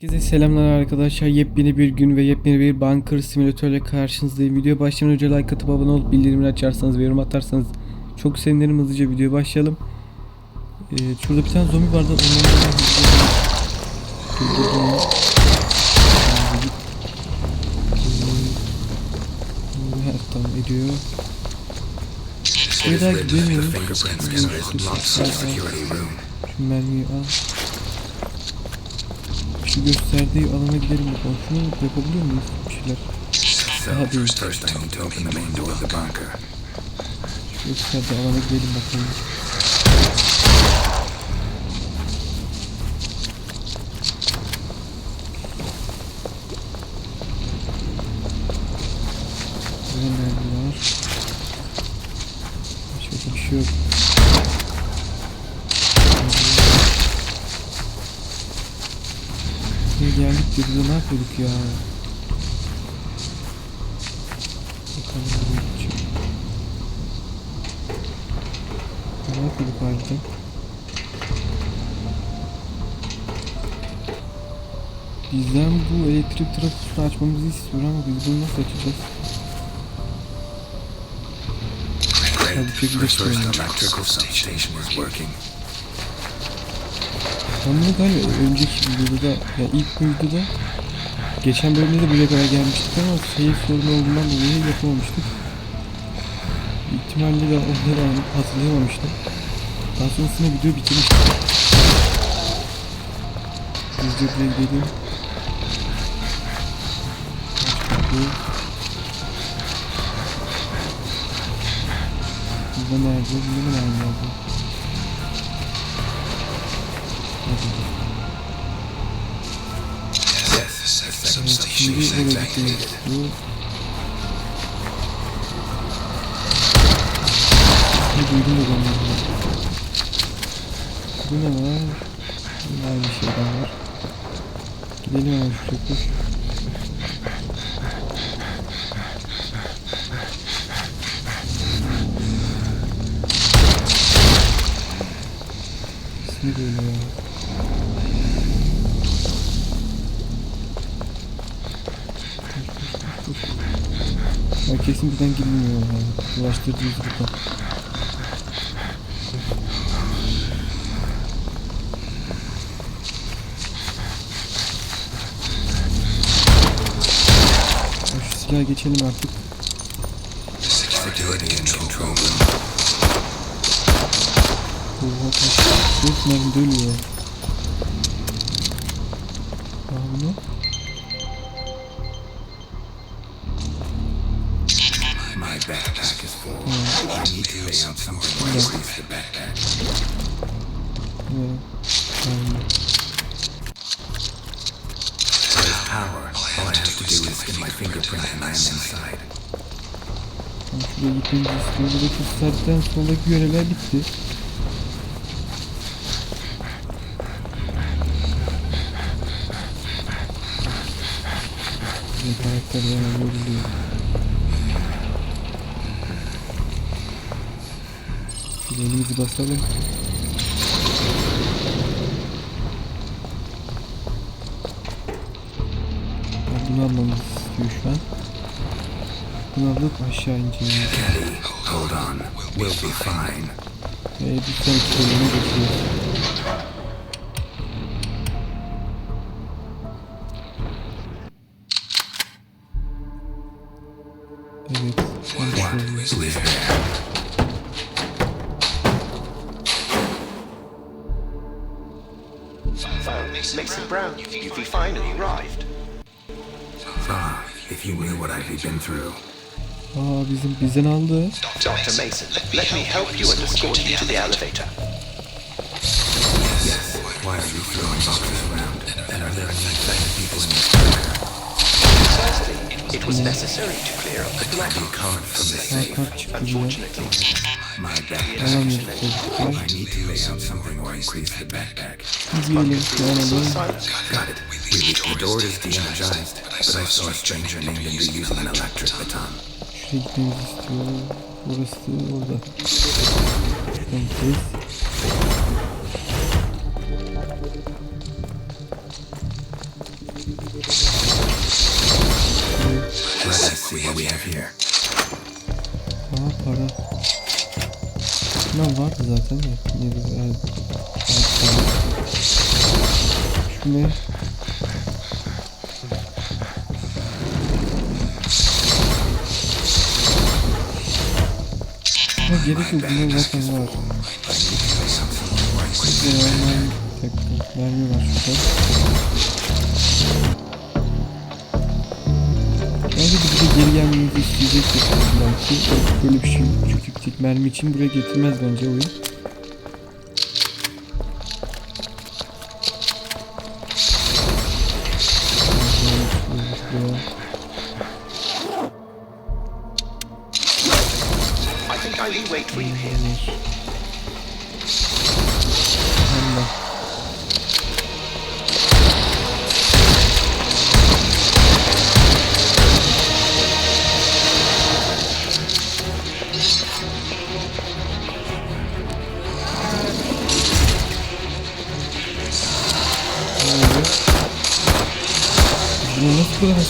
Herkese selamlar arkadaşlar. Yepyeni bir gün ve yepyeni bir Bunker simülatörle karşınızdayım. Video başlamadan önce like atıp abone olup bildirimleri açarsanız ve yorum atarsanız çok sevinirim. Hızlıca videoya başlayalım. Ee, şurada bir tane zombi vardı. Tamam ediyor. Bir daha room. Şu mermiyi al. Gösterdiği alana gidelim bakalım. Şunu yapabiliyor muyuz bir şeyler? Daha değil. gösterdiği alana gidelim bakalım. Burada mermi var. Başka bir şey yok. Ne yapıyorduk ya? Bakalım buraya gideceğim. Ne yapıyorduk harbiden? Bizden bu elektrik trafosunu açmamızı istiyor ama biz bunu nasıl açacağız? Great. Tabii ki Our bunu galiba önceki videoda ya ilk videoda geçen bölümde de buraya kadar gelmiştik ama seyir sorunu olduğundan dolayı yapamamıştık. İhtimalle de onları hatırlayamamıştım. Daha sonrasında video bitirmiştim. De buraya gidelim. Burada nerede? Burada nerede? Bir duydum da bunu. Bu ne var? Yine aynı şeyden var. Gidelim hemen şu köprü. İsmi böyle ya. Kesin birden girmiyor yani. Ulaştırdığımız burada. Ya şu silaha geçelim artık. Oha kaç. Dört mermi dönüyor. Aa bu My backpack is full. I need to lay out something to increase the backpack. Mermi. There's power. All I have to do is scan my fingerprint and I am inside. Şuraya gitmemizi istiyor. Buradaki saatten sonraki görevler bitti. Bizim karakter bayağı yoruluyor. Elimizi basalım. Bunu almamızı istiyor şu an. Bunu alıp aşağı ineceğiz. Hold on. We'll be fine. Ve bir sonraki bölüme geçiyoruz. Evet. tam Mason Brown, you've finally arrived. Ah, if you knew what I've been through. Aa bizim bizden aldı. Dr. Mason, let me help you and escort you to the elevator. Yes. Why are you throwing boxes around? And are there any infected people in this bunker? Firstly, it was necessary to clear up the block. You card from the safe. kart çıktı bize. Unfortunately, My backpack. I need to lay out something or increase the backpack. Got it. We the door is de-energized, but I saw a stranger named into using an electric baton. Şuraya gitmemizi istiyor. Orası orada. Gideceğiz. Let us see what we have here. Aa para. Bunlar vardı zaten de. Ne güzel. Evet, para. Şu ne? Ama gerek yok. Bunlar zaten var. Devamlı tek tek mermi var şurada. De geri gelmemizi isteyecektir belki. Böyle bir şey bir tek mermi için buraya getirmez bence oyun. I think I will wait for you here.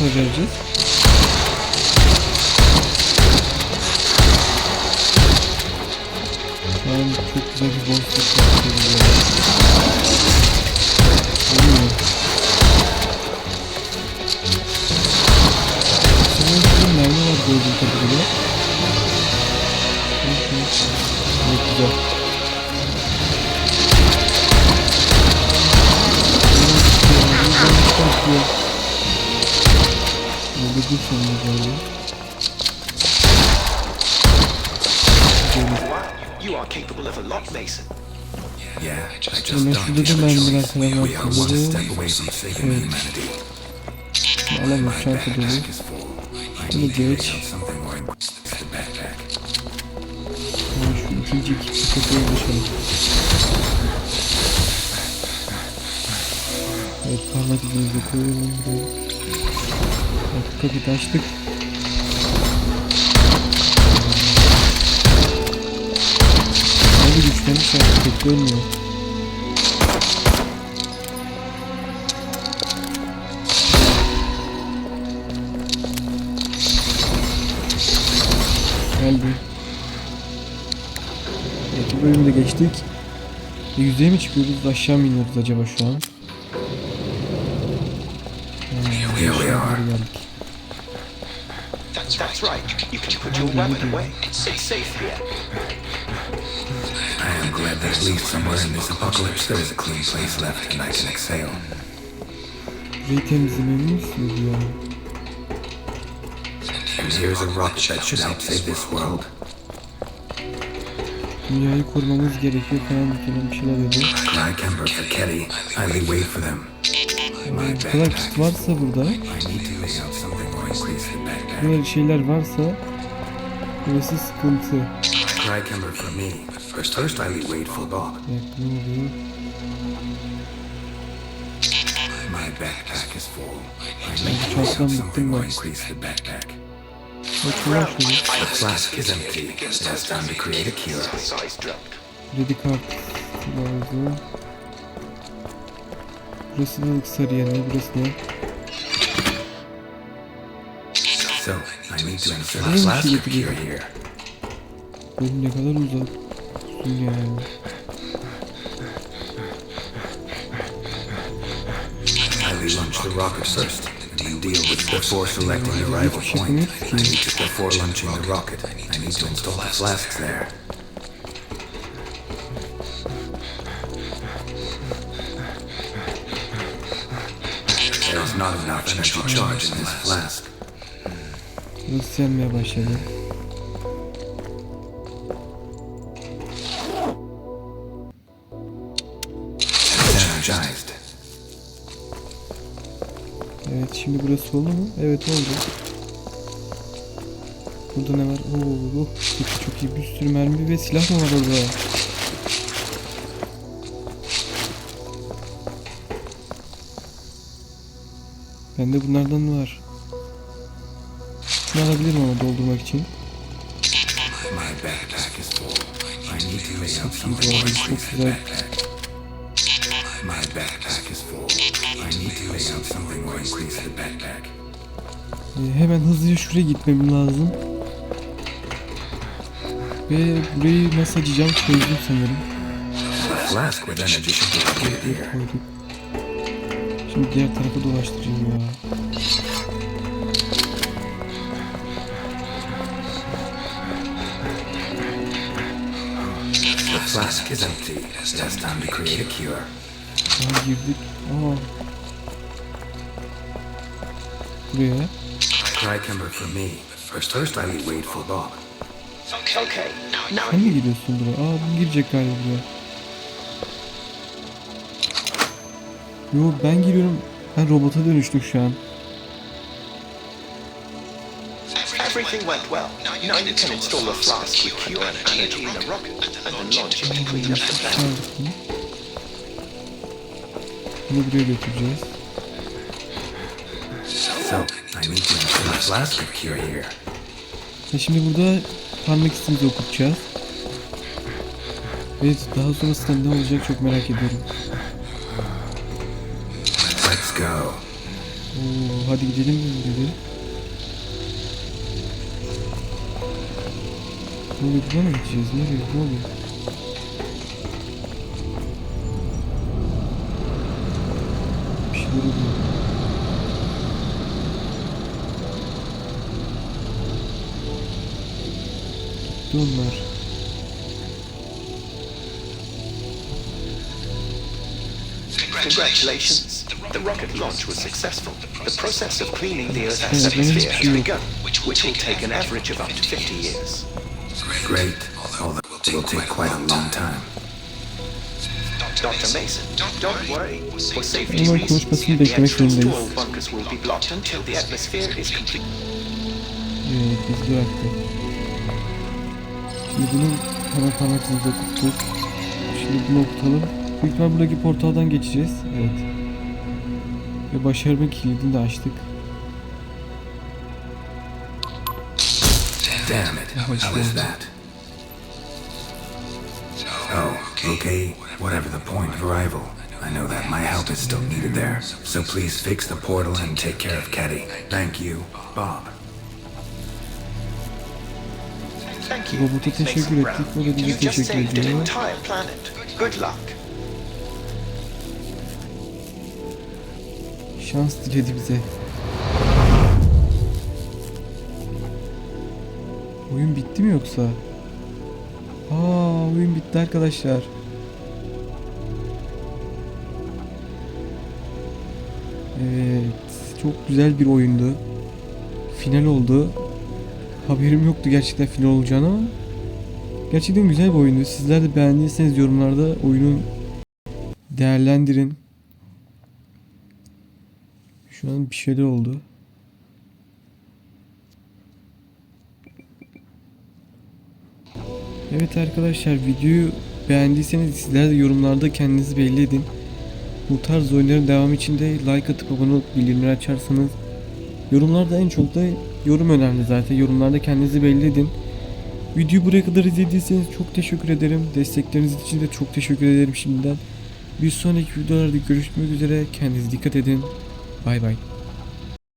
Hasar vereceğiz? You are capable of a lot, Mason. Yeah, I just have a mermiler choice. falan var. We are one step away from saving humanity. My backpack is full. I need to make out something more the backpack. İkinci iki kapıya ulaşalım. Evet parmak izimizi koyalım buraya. Evet kapıyı açtık. Görmüyor. Geldi. Evet, bu bölümü de geçtik. E, yüzeye mi çıkıyoruz? Aşağı mı iniyoruz acaba şu an? Here we are. That's right. You can put your weapon away. It's safe here. I glad that at least somewhere in this apocalypse there is a clean place left and I can exhale. Burayı temizlememi mi ya? And here's a rocket that should help save this world. Dünyayı korumamız gerekiyor falan falan bir şeyler dedi. Cry Kemper for Kelly. I lay wait for them. Bu kadar kit varsa burada, I böyle şeyler varsa burası sıkıntı. Cry Kemper for me. First, first I lay wait for Bob. Evet ne oluyor? My backpack is full. I Ben need to lay çantadan out bittim something more ben. increase the backpack. Bak şuradan şöyle. The flask is empty. It has time to create a cure. Size drug. Kredi kartı lazım. Burası da sarı yerine, burası ne? So, I need to insert a Neymiş flask of getiriyor? cure here. Oğlum ne kadar uzak. Yani. I lay launch the rocket first, and deal with before selecting the arrival point. I need to, before launching the rocket, I need to install the flasks there. There is not enough energy charge in this flask. Yanmaya başladı. Evet şimdi burası oldu mu? Evet oldu. Burada ne var? Oo, çok iyi, çok iyi. Bir sürü mermi ve silah mı var orada? Bende bunlardan var. Şunu alabilirim ama doldurmak için. My backpack is full. I need to lay out çok increase the Ee, hemen hızlıca şuraya gitmem lazım. Ve burayı nasıl açacağım çözdüm sanırım. Koyduk. Şimdi diğer tarafa dolaştırayım ya. Flask is empty. It has time to create a cure. Daha girdik. Aa. Now Sen mi giriyorsun buraya? Aa bu girecek galiba buraya. Yo ben giriyorum. Ben robota dönüştüm şu an. everything went well. Now you can install a flask with pure energy in a rocket and then launch it to clean up the planet. Bunu buraya götüreceğiz. So, I need to flask of cure here. Ya şimdi burada parmak izimizi okutacağız. Evet daha sonrasında ne olacak çok merak ediyorum. Let's go. Oo, hadi gidelim dedi. Ne oluyor buradan mı gideceğiz? Nereye? Ne oluyor? Bir şeyler oluyor. Gitti onlar. Congratulations. The rocket launch was successful. The process of cleaning the Earth's atmosphere has begun, which will take an average of up to 50 years. Great. Although it will take quite a long time. Dr. Mason, don't worry. For safety Ama reasons, konuşmasını the beklemek entrance to all bunkers will be blocked until the atmosphere is complete. Evet biz bıraktı. Şimdi bunu hemen izimizi okuttuk. Şimdi bunu okutalım. Büyük buradaki portaldan geçeceğiz. Evet. Ve başarma kilidini de açtık. Damn it. How is that? Oh, okay. Whatever the point of arrival. I know that my help is still needed there. So please fix the portal and take care of Caddy. Thank you, Bob. Robota teşekkür ettik. O da bize teşekkür ediyor. Şans diledi bize. Oyun bitti mi yoksa? Aa oyun bitti arkadaşlar. Evet, çok güzel bir oyundu. Final oldu. Haberim yoktu gerçekten final olacağını ama gerçekten güzel bir oyundu. Sizler de beğendiyseniz yorumlarda oyunun değerlendirin. Şu an bir şeyler oldu. Evet arkadaşlar videoyu beğendiyseniz sizler de yorumlarda kendinizi belli edin. Bu tarz oyunların devamı için de like atıp abone olup bildirimleri açarsanız yorumlarda en çok da yorum önemli zaten. Yorumlarda kendinizi belli edin. Videoyu buraya kadar izlediyseniz çok teşekkür ederim. Destekleriniz için de çok teşekkür ederim şimdiden. Bir sonraki videolarda görüşmek üzere. Kendinize dikkat edin. Bay bay.